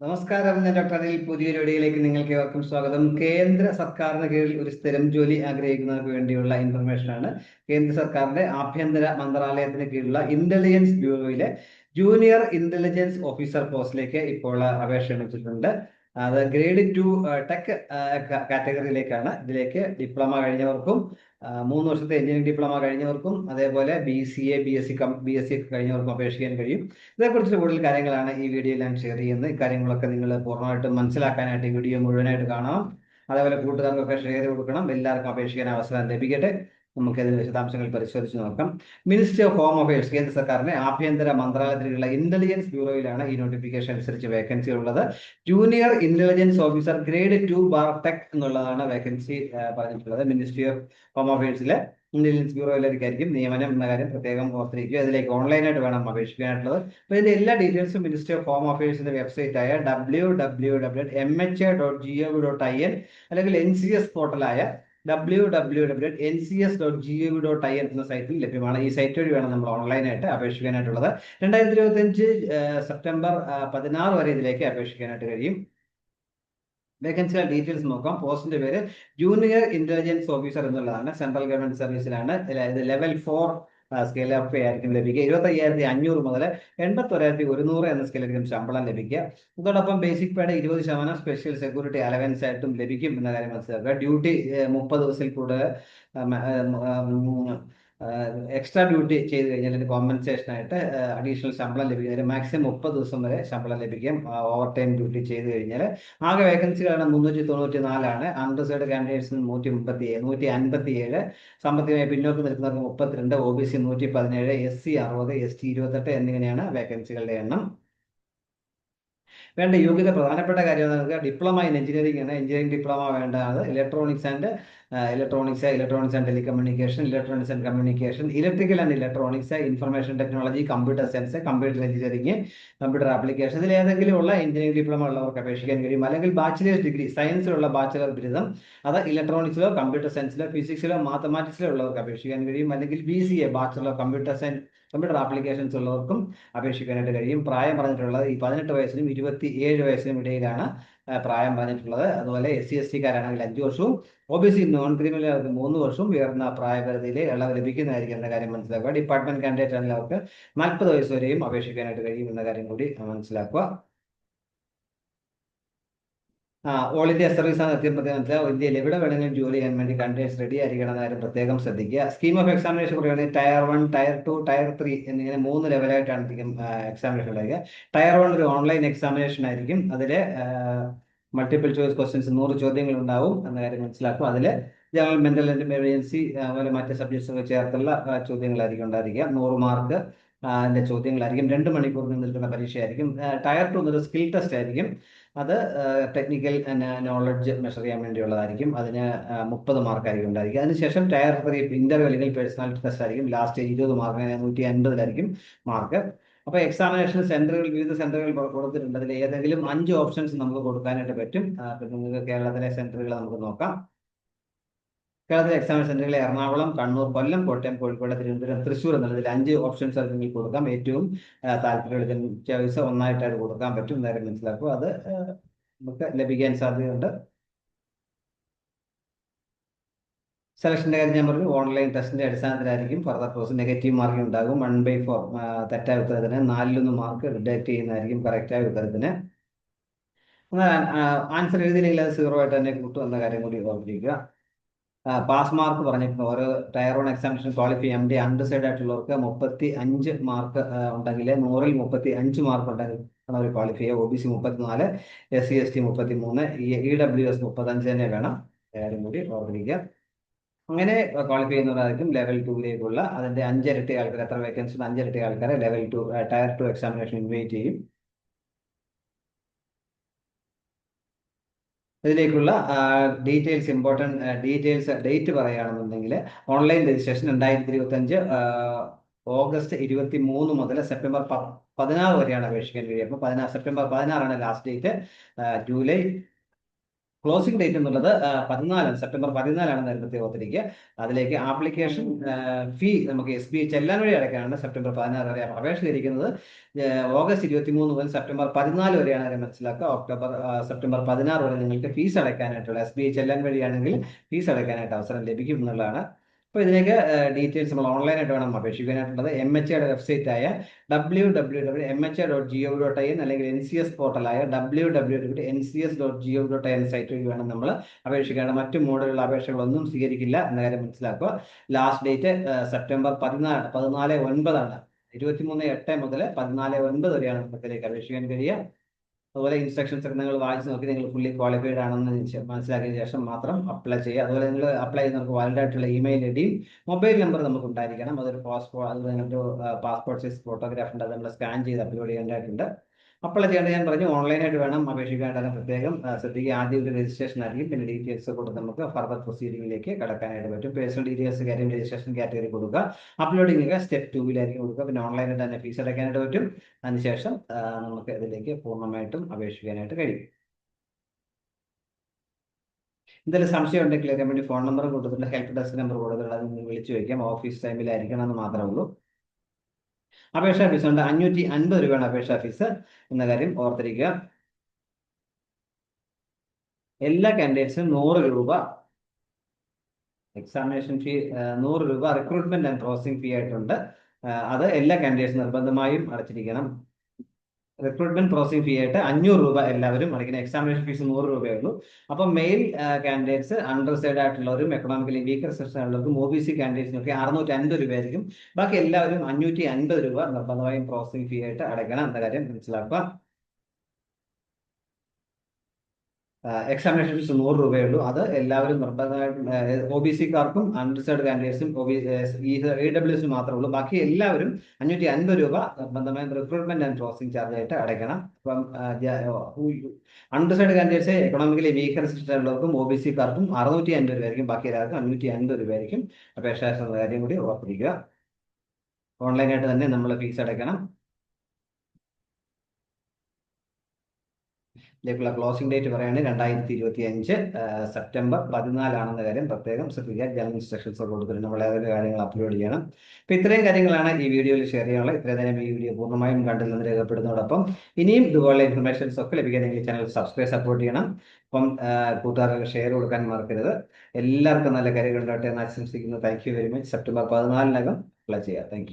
നമസ്കാരം ഞാൻ ഡോക്ടർ അനിൽ പുതിയൊരു വീഡിയോയിലേക്ക് നിങ്ങൾക്ക് ഏവർക്കും സ്വാഗതം. കേന്ദ്ര സർക്കാരിന് കീഴിൽ ഒരു സ്ഥിരം ജോലി ആഗ്രഹിക്കുന്നവർക്ക് വേണ്ടിയുള്ള ഇൻഫർമേഷൻ ആണ്. കേന്ദ്ര സർക്കാരിന്റെ ആഭ്യന്തര മന്ത്രാലയത്തിന് കീഴിലുള്ള intelligence bureau junior intelligence officer പോസ്റ്റിലേക്ക് ഇപ്പോൾ അപേക്ഷ ക്ഷണിച്ചിട്ടുണ്ട്. അത് ഗ്രേഡ് ടു ടെക് കാറ്റഗറിയിലേക്കാണ്. ഇതിലേക്ക് ഡിപ്ലോമ കഴിഞ്ഞവർക്കും മൂന്ന് വർഷത്തെ എഞ്ചിനീയറിംഗ് ഡിപ്ലോമ കഴിഞ്ഞവർക്കും അതേപോലെ B C A B S C cum B S C കഴിഞ്ഞവർക്കും അപേക്ഷിക്കാൻ കഴിയും. ഇതേക്കുറിച്ച് കൂടുതൽ കാര്യങ്ങളാണ് ഈ വീഡിയോ ഞാൻ ഷെയർ ചെയ്യുന്നത്. ഇക്കാര്യങ്ങളൊക്കെ നിങ്ങൾ പൂർണമായിട്ടും മനസ്സിലാക്കാനായിട്ട് ഈ വീഡിയോ മുഴുവനായിട്ട് കാണാം അതേപോലെ കൂട്ടുകാർക്കൊക്കെ ഷെയർ കൊടുക്കണം. എല്ലാവർക്കും അപേക്ഷിക്കാൻ അവസരം ലഭിക്കട്ടെ. നമുക്ക് ഇതിന്റെ വിശദാംശങ്ങൾ പരിശോധിച്ച് നോക്കാം. മിനിസ്ട്രി ഓഫ് ഹോം അഫയേഴ്സ് കേന്ദ്ര സർക്കാരിന്റെ ആഭ്യന്തര മന്ത്രാലയത്തിലുള്ള ഇന്റലിജൻസ് ബ്യൂറോയിലാണ് ഈ നോട്ടിഫിക്കേഷൻ അനുസരിച്ച് വേക്കൻസി ഉള്ളത്. Junior intelligence officer grade two bar tech എന്നുള്ളതാണ് വേക്കൻസി പറഞ്ഞിട്ടുള്ളത്. മിനിസ്ട്രി ഓഫ് ഹോം അഫയേഴ്സിലെ ഇന്റലിജൻസ് ബ്യൂറോയിലേക്കായിരിക്കും നിയമനം എന്ന കാര്യം പ്രത്യേകം ഓർത്തിരിക്കുക. അതിലേക്ക് ഓൺലൈനായിട്ട് വേണം അപേക്ഷിക്കാനായിട്ടുള്ളത്. അപ്പോൾ ഇതിന്റെ എല്ലാ ഡീറ്റെയിൽസും മിനിസ്ട്രി ഓഫ് ഹോം അഫയേഴ്സിന്റെ വെബ്സൈറ്റ് ആയ W W W M H dot G O dot I N അല്ലെങ്കിൽ N C S പോർട്ടലായ W W W N C S dot G O V dot I എന്ന സൈറ്റിൽ ലഭ്യമാണ്. ഈ സൈറ്റ് വഴി വേണം നമ്മൾ ഓൺലൈനായിട്ട് അപേക്ഷിക്കാനായിട്ടുള്ളത്. രണ്ടായിരത്തി ഇരുപത്തി അഞ്ച് സെപ്റ്റംബർ പതിനാറ് വരെ ഇതിലേക്ക് അപേക്ഷിക്കാനായിട്ട് കഴിയും. വേക്കൻസിയുടെ ഡീറ്റെയിൽസ് നോക്കാം. പോസ്റ്റിന്റെ പേര് ജൂനിയർ ഇന്റലിജൻസ് ഓഫീസർ എന്നുള്ളതാണ്. സെൻട്രൽ ഗവൺമെന്റ് സർവീസിലാണ് ലെവൽ ഫോർ സ്കെയിൽ അപ്പ് ആയിരിക്കും ലഭിക്കുക. ഇരുപത്തി അയ്യായിരത്തി അഞ്ഞൂറ് മുതൽ എൺപത്തി ഒരായിരത്തി ഒരുന്നൂറ് എന്ന സ്കെയിലായിരിക്കും ശമ്പളം ലഭിക്കുക. ഇതോടൊപ്പം ബേസിക് പേയുടെ ഇരുപത് ശതമാനം സ്പെഷ്യൽ സെക്യൂരിറ്റി അലവൻസ് ആയിട്ടും ലഭിക്കും എന്ന കാര്യം മനസ്സിലാക്കുക. ഡ്യൂട്ടി മുപ്പത് ദിവസത്തിൽ കൂടുതൽ എക്സ്ട്രാ ഡ്യൂട്ടി ചെയ്ത് കഴിഞ്ഞാൽ അതിന് കോമ്പൻസേഷൻ ആയിട്ട് അഡീഷണൽ ശമ്പളം ലഭിക്കും. അതിന് മാക്സിമം മുപ്പത് ദിവസം വരെ ശമ്പളം ലഭിക്കും. ഓവർ ടൈം ഡ്യൂട്ടി ചെയ്ത് കഴിഞ്ഞാൽ ആകെ വേക്കൻസി കാരണം മുന്നൂറ്റി തൊണ്ണൂറ്റി നാലാണ് അൺറിസേർഡ് കാൻഡിഡേറ്റ്സിന് നൂറ്റി മുപ്പത്തി നൂറ്റി അൻപത്തി ഏഴ് സാമ്പത്തികമായി പിന്നോക്കം നിൽക്കുന്നവർക്ക് മുപ്പത്തിരണ്ട് ഒ ബി സി നൂറ്റി പതിനേഴ് എസ് സി അറുപത് എസ് ടി ഇരുപത്തെട്ട് എന്നിങ്ങനെയാണ് വേക്കൻസികളുടെ എണ്ണം. വേണ്ട യോഗ്യത പ്രധാനപ്പെട്ട കാര്യം ഡിപ്ലോമ ഇൻ എഞ്ചിനീയറിംഗ് ആണ്. എഞ്ചിനീയറിംഗ് ഡിപ്ലോമ വേണ്ടത് electronics and electronics electronics and telecommunication electronics and communication electrical and electronics information technology computer science computer engineering computer application ഇതിൽ ഏതെങ്കിലും ഉള്ള എഞ്ചിനീയറിംഗ് ഡിപ്ലോമ ഉള്ളവർക്ക് അപേക്ഷിക്കാൻ കഴിയും. അല്ലെങ്കിൽ ബാച്ചിലേഴ്സ് ഡിഗ്രി സയൻസിലുള്ള ബാച്ചിലർ ബിരുദം അത് ഇലക്ട്രോണിക്സിലോ കമ്പ്യൂട്ടർ സയൻസിലോ ഫിസിക്സിലോ മാത്തമാറ്റിക്സിലോ ഉള്ളവർക്ക് അപേക്ഷിക്കാൻ കഴിയും. അല്ലെങ്കിൽ B C A bachelor computer science computer applications ഉള്ളവർക്കും അപേക്ഷിക്കാനായിട്ട് കഴിയും. പ്രായം പറഞ്ഞിട്ടുള്ളത് ഈ പതിനെട്ട് വയസ്സിനും ഇരുപത്തി ഏഴ് വയസ്സിനും ഇടയിലാണ് പ്രായം പറഞ്ഞിട്ടുള്ളത്. അതുപോലെ എസ് സി എസ് ടിക്കാരാണെങ്കിൽ അഞ്ച് വർഷവും ഒ ബി സി നോൺ ക്രിമിനലുകാർക്ക് മൂന്ന് വർഷവും ഉയർന്ന പ്രായപരിധിയിൽ ഇളവ് ലഭിക്കുന്നതായിരിക്കും എന്ന കാര്യം മനസ്സിലാക്കുക. ഡിപ്പാർട്ട്മെന്റ് കാൻഡിഡേറ്റ് ആണെങ്കിൽ അവർക്ക് നാൽപ്പത് വയസ്സ് വരെയും അപേക്ഷിക്കാനായിട്ട് കഴിയും എന്ന കാര്യം കൂടി മനസ്സിലാക്കുക. ഓൾ ഇന്ത്യ സർവീസ് ആണ് മനസ്സിലാവും ഇന്ത്യയിൽ എവിടെ വേണമെങ്കിലും ജോലി ചെയ്യാൻ വേണ്ടി കണ്ടേഴ്സ് റെഡി ആയിരിക്കണം എന്നാലും കാര്യം പ്രത്യേകം ശ്രദ്ധിക്കുക. സ്കീം ഓഫ് എക്സാമിനേഷൻ പറയുകയാണെങ്കിൽ tier one tier two tier three എന്നിങ്ങനെ മൂന്ന് ലെവലായിട്ടാണ് എക്സാമിനേഷൻ ഉണ്ടായിരിക്കുക ടയർ വൺ ഒരു ഓൺലൈൻ എക്സാമിനേഷൻ ആയിരിക്കും. അതിൽ മൾട്ടിപ്പിൾ ചോയ്സ് ക്വസ്റ്റ്യൻസ് നൂറ് ചോദ്യങ്ങൾ ഉണ്ടാവും എന്ന കാര്യം മനസ്സിലാക്കും. അതിൽ ജനറൽ മെന്റൽ എമർജൻസി അതുപോലെ മറ്റ് സബ്ജക്ട്സ് ഒക്കെ ചേർത്തുള്ള ചോദ്യങ്ങളായിരിക്കും ഉണ്ടായിരിക്കുക. നൂറ് മാർക്ക് ചോദ്യങ്ങളായിരിക്കും. രണ്ട് മണിക്കൂർ നിന്നിട്ടുള്ള പരീക്ഷയായിരിക്കും. ടയർ ടു എന്നൊരു സ്കിൽ ടെസ്റ്റ് ആയിരിക്കും. അത് ടെക്നിക്കൽ നോളജ് മെഷർ ചെയ്യാൻ വേണ്ടിയുള്ളതായിരിക്കും. അതിന് മുപ്പത് മാർക്കായിരിക്കും ഉണ്ടായിരിക്കും അതിനുശേഷം ടയർ ത്രീ ഇന്റർവ്യൂ അല്ലെങ്കിൽ പേഴ്സണാലിറ്റി ടെസ്റ്റ് ആയിരിക്കും. ലാസ്റ്റ് ഇരുപത് മാർക്ക് നൂറ്റി അൻപതിലായിരിക്കും മാർക്ക് അപ്പോൾ എക്സാമിനേഷൻ സെന്ററുകൾ വിവിധ സെന്ററുകൾ കൊടുത്തിട്ടുണ്ട്. അതിൽ ഏതെങ്കിലും അഞ്ച് ഓപ്ഷൻസ് നമുക്ക് കൊടുക്കാനായിട്ട് പറ്റും. നിങ്ങൾക്ക് കേരളത്തിലെ സെന്ററുകൾ നമുക്ക് നോക്കാം. കേരളത്തിലെ എക്സാമിൻ സെന്ററുകൾ എറണാകുളം കണ്ണൂർ കൊല്ലം കോട്ടയം കോഴിക്കോട് തിരുവനന്തപുരം തൃശ്ശൂർ എന്നുള്ളതിൽ അഞ്ച് ഓപ്ഷൻസ് അത് നിങ്ങൾക്ക് കൊടുക്കാം ഏറ്റവും താല്പര്യമുള്ള ചോയ്സ് ഒന്നായിട്ടായിട്ട് കൊടുക്കാൻ പറ്റും നേരെ മനസ്സിലാക്കും അത് നമുക്ക് ലഭിക്കാൻ സാധ്യതയുണ്ട്. സെലക്ഷന്റെ കാര്യം ഞാൻ പറഞ്ഞു. ഓൺലൈൻ ടെസ്റ്റിന്റെ അടിസ്ഥാനത്തിലായിരിക്കും ഫർദർ പ്രോസസ് നെഗറ്റീവ് മാർക്ക് ഉണ്ടാകും. വൺ ബൈ ഫോർ തെറ്റായ ഉത്തരത്തിന് നാലിലൊന്ന് മാർക്ക് റിഡക്ട് ചെയ്യുന്നതായിരിക്കും കറക്റ്റായ ഉത്തരത്തിന്. ആൻസർ എഴുതിയില്ലെങ്കിൽ അത് സീറോ ആയിട്ട് തന്നെ കൂട്ടും എന്ന കാര്യം കൂടി ഓർമ്മിക്കുക പാസ് മാർക്ക് പറഞ്ഞിട്ടുണ്ട്. ഓരോ tier one examination qualify M D undecided ആയിട്ടുള്ളവർക്ക് മുപ്പത്തി അഞ്ച് മാർക്ക് ഉണ്ടെങ്കിൽ നൂറിൽ മുപ്പത്തി അഞ്ച് മാർക്ക് ഉണ്ടെങ്കിൽ ആണ് അവർ ക്വാളിഫൈ ചെയ്യുക. ഒ ബി സി മുപ്പത്തിനാല് എസ് സി എസ് ടി മുപ്പത്തി മൂന്ന് ഇ ഡബ്ല്യു എസ് മുപ്പത്തഞ്ച് തന്നെ വേണം. എല്ലാവരും കൂടി ഓർമ്മിക്കുക. അങ്ങനെ ക്വാളിഫൈ ചെയ്യുന്നവരായിരിക്കും ലെവൽ ടുവിലേക്കുള്ള അതിന്റെ അഞ്ചിരട്ടി ആൾക്കാർ എത്ര വേക്കൻസി അഞ്ചിരട്ടി ആൾക്കാരെ level two tier two examination invite ചെയ്യും. ഇതിലേക്കുള്ള ഡീറ്റെയിൽസ് ഇമ്പോർട്ടന്റ് ഡീറ്റെയിൽസ് ഡേറ്റ് പറയുകയാണെന്നുണ്ടെങ്കിൽ ഓൺലൈൻ രജിസ്ട്രേഷൻ രണ്ടായിരത്തി ഇരുപത്തി അഞ്ച് ഓഗസ്റ്റ് ഇരുപത്തി മൂന്ന് മുതൽ സെപ്റ്റംബർ പതിനാറ് വരെയാണ് അപേക്ഷിക്കാൻ കഴിയുക അപ്പോൾ പതിനാറ് September പതിനാറാണ് last date July closing date എന്നുള്ളത് പതിനാലാണ് സെപ്റ്റംബർ പതിനാലാണ് നേരത്തെ ഓർത്തിരിക്കുക. അതിലേക്ക് ആപ്ലിക്കേഷൻ ഫീ നമുക്ക് എസ് ബി ചെല്ലാൻ വഴി അടയ്ക്കാനാണ് സെപ്റ്റംബർ പതിനാറ് വരെ അപേക്ഷ ഇരിക്കുന്നത്. ഓഗസ്റ്റ് ഇരുപത്തി മൂന്ന് മുതൽ സെപ്റ്റംബർ പതിനാല് വരെയാണ് കാര്യം മനസ്സിലാക്കുക. ഒക്ടോബർ സെപ്റ്റംബർ പതിനാറ് വരെ നിങ്ങൾക്ക് ഫീസ് അടയ്ക്കാനായിട്ടുള്ള എസ് ബി ചെല്ലാൻ വഴിയാണെങ്കിൽ ഫീസ് അടയ്ക്കാനായിട്ട് അവസരം ലഭിക്കും എന്നുള്ളതാണ്. അപ്പോൾ ഇതിലേക്ക് ഡീറ്റെയിൽസ് നമ്മൾ ഓൺലൈനായിട്ട് വേണം അപേക്ഷിക്കാനായിട്ടുള്ളത്. എം എച്ച് എയുടെ വെബ്സൈറ്റ് ആയ W W W M H A dot G O dot I N അല്ലെങ്കിൽ N C S പോർട്ടലായ W W W N C S dot G O dot I N site വഴി വേണം നമ്മൾ അപേക്ഷിക്കേണ്ട മറ്റു മോഡലുള്ള അപേക്ഷകളൊന്നും സ്വീകരിക്കില്ല എന്ന കാര്യം മനസ്സിലാക്കുക. ലാസ്റ്റ് ഡേറ്റ് സെപ്റ്റംബർ പതിനാല് പതിനാല് ഒൻപതാണ്. ഇരുപത്തിമൂന്ന് എട്ട് മുതൽ പതിനാല് ഒൻപത് വരെയാണ് നമുക്കിതിലേക്ക് അപേക്ഷിക്കാൻ കഴിയുക. അതുപോലെ ഇൻസ്ട്രക്ഷൻസ് ഒക്കെ നിങ്ങൾ വായിച്ച് നോക്കി നിങ്ങൾ ഫുള്ളി ക്വാളിഫൈഡ് ആണെന്ന് മനസ്സിലാക്കിയ ശേഷം മാത്രം അപ്ലൈ ചെയ്യുക. അതുപോലെ നിങ്ങൾ അപ്ലൈ ചെയ്ത് നമുക്ക് വാലിഡ് ആയിട്ടുള്ള ഇമെയിൽ ഐ ഡിയും മൊബൈൽ നമ്പർ നമുക്ക് ഉണ്ടായിരിക്കണം. അതൊരു പാസ്പോർട്ട് അതുപോലെ നിങ്ങളുടെ പാസ്പോർട്ട് സൈസ് ഫോട്ടോഗ്രാഫ് ഉണ്ട്. അത് നമ്മൾ സ്കാൻ ചെയ്ത് അപ്ലോഡ് ചെയ്യേണ്ടതായിട്ടുണ്ട്. അപ്ലൈ ചെയ്യേണ്ടത് ഞാൻ പറഞ്ഞു ഓൺലൈനായിട്ട് വേണം അപേക്ഷിക്കേണ്ടത് പ്രത്യേകം ശ്രദ്ധിക്കുക. ആദ്യം ഒരു രജിസ്ട്രേഷൻ ആയിരിക്കും പിന്നെ ഡീറ്റെയിൽസ് കൊടുത്ത് നമുക്ക് ഫർദർ പ്രൊസീഡിംഗിലേക്ക് കടക്കാനായിട്ട് പറ്റും. പേഴ്സണൽ ഡീറ്റെയിൽസ് കാര്യം രജിസ്ട്രേഷൻ കാറ്റഗറി കൊടുക്കുക. അപ്ലോഡിംഗ് സ്റ്റെപ്പ് ടൂവിലായിരിക്കും കൊടുക്കുക. പിന്നെ ഓൺലൈനായിട്ട് തന്നെ ഫീസ് അടയ്ക്കാനായിട്ട് പറ്റും. അതിനുശേഷം നമുക്ക് ഇതിലേക്ക് പൂർണമായിട്ടും അപേക്ഷിക്കാനായിട്ട് കഴിയും. എന്തെങ്കിലും സംശയം ഉണ്ടെങ്കിൽ അറിയാൻ വേണ്ടി ഫോൺ നമ്പർ കൊടുത്തിട്ടുണ്ട്. ഹെൽപ്പ് ഡെസ്ക് നമ്പർ കൊടുത്തിട്ടുണ്ട്. അത് വിളിച്ചു വയ്ക്കാം ഓഫീസ് ടൈമിലായിരിക്കണം എന്ന് മാത്രമേ ഉള്ളൂ. അപേക്ഷാ ഫീസ് ഉണ്ട്. അഞ്ഞൂറ്റി അൻപത് രൂപയാണ് അപേക്ഷാ ഫീസ് എന്ന കാര്യം ഓർത്തിരിക്കുക. എല്ലാ കാൻഡിഡേറ്റ്സും നൂറ് രൂപ എക്സാമിനേഷൻ ഫീ നൂറ് രൂപ റിക്രൂട്ട്മെന്റ് ആൻഡ് പ്രോസസിംഗ് ഫീ ആയിട്ടുണ്ട്. അത് എല്ലാ കാൻഡിഡേറ്റ്സും നിർബന്ധമായും അടച്ചിരിക്കണം. റിക്രൂട്ട്മെന്റ് പ്രോസസിംഗ് ഫീ ആയിട്ട് അഞ്ഞൂറ് രൂപ എല്ലാവരും അടയ്ക്കുന്ന എക്സാമിനേഷൻ ഫീസ് നൂറ് രൂപയേ ഉള്ളൂ അപ്പോൾ മെയിൽ കാൻഡിഡേറ്റ്സ് അണ്ടർ സൈഡ് ആയിട്ടുള്ളവരും എക്കണോമിക്കലി വീക്കർ സെക്ഷൻ ഉള്ളവർക്കും ഒ ബി സി കാൻഡിഡേറ്റ്സിനൊക്കെ അറുന്നൂറ്റി അൻപത് രൂപയായിരിക്കും. ബാക്കി എല്ലാവരും അഞ്ഞൂറ്റി അൻപത് രൂപ നിർബന്ധമായും പ്രോസസിംഗ് ഫീ ആയിട്ട് അടയ്ക്കണം എന്ന കാര്യം മനസ്സിലാക്കുക. എക്സാമിനേഷൻ ഫീസ് നൂറ് രൂപയുള്ളൂ. അത് എല്ലാവരും നിർബന്ധമായിട്ടും ഒ ബി സിക്കാർക്കും അൺറിസേർഡ് കാൻഡിഡേറ്റ്സും ഒ ബി മാത്രമേ ഉള്ളൂ. ബാക്കി എല്ലാവരും അഞ്ഞൂറ്റി അൻപത് രൂപ നിർബന്ധമായും റിക്രൂട്ട്മെന്റ് ആൻഡ് പ്രോസസിംഗ് ചാർജ് ആയിട്ട് അടയ്ക്കണം. അപ്പം അൺറിസേർഡ് കാൻഡിഡേറ്റ്സ് എക്കണോമിക്കലി വീക്കർ ഉള്ളവർക്കും ഒ ബി സിക്കാർക്കും അറുന്നൂറ്റി അൻപത് രൂപയായിരിക്കും. ബാക്കി എല്ലാവർക്കും അഞ്ഞൂറ്റി അൻപത് രൂപയായിരിക്കും. അപേക്ഷ കാര്യം കൂടി ഓർത്തിരിക്കുക. ഓൺലൈനായിട്ട് തന്നെ നമ്മൾ ഫീസ് അടയ്ക്കണം. ഇതിലേക്കുള്ള ക്ലോസിംഗ് ഡേറ്റ് പറയാണ് രണ്ടായിരത്തി ഇരുപത്തി അഞ്ച് സെപ്റ്റംബർ പതിനാലാണെന്ന കാര്യം പ്രത്യേകം ശ്രദ്ധിക്കുക. ജനറൽ ഇൻസ്ട്രക്ഷൻസ് കൊടുത്തിട്ട് നമ്മൾ ഏതൊക്കെ കാര്യങ്ങൾ അപ്ലോഡ് ചെയ്യണം. അപ്പം ഇത്രയും കാര്യങ്ങളാണ് ഈ വീഡിയോയിൽ ഷെയർ ചെയ്യാനുള്ളത്. ഇത്രയും നേരം ഈ വീഡിയോ പൂർണമായും കണ്ടില്ലെന്ന് രേഖപ്പെടുന്നതോടൊപ്പം ഇനിയും ഇതുപോലെ ഇൻഫർമേഷൻസ് ഒക്കെ ലഭിക്കാനെങ്കിൽ ചാനൽ സബ്സ്ക്രൈബ് സപ്പോർട്ട് ചെയ്യണം. അപ്പം കൂട്ടുകാർക്ക് ഷെയർ കൊടുക്കാൻ മറക്കരുത്. എല്ലാവർക്കും നല്ല കാര്യങ്ങൾ ഉണ്ടാകട്ടെ എന്ന് ആശംസിക്കുന്നു. Thank you very much September പതിനാലിനകം apply ചെയ്യാം താങ്ക്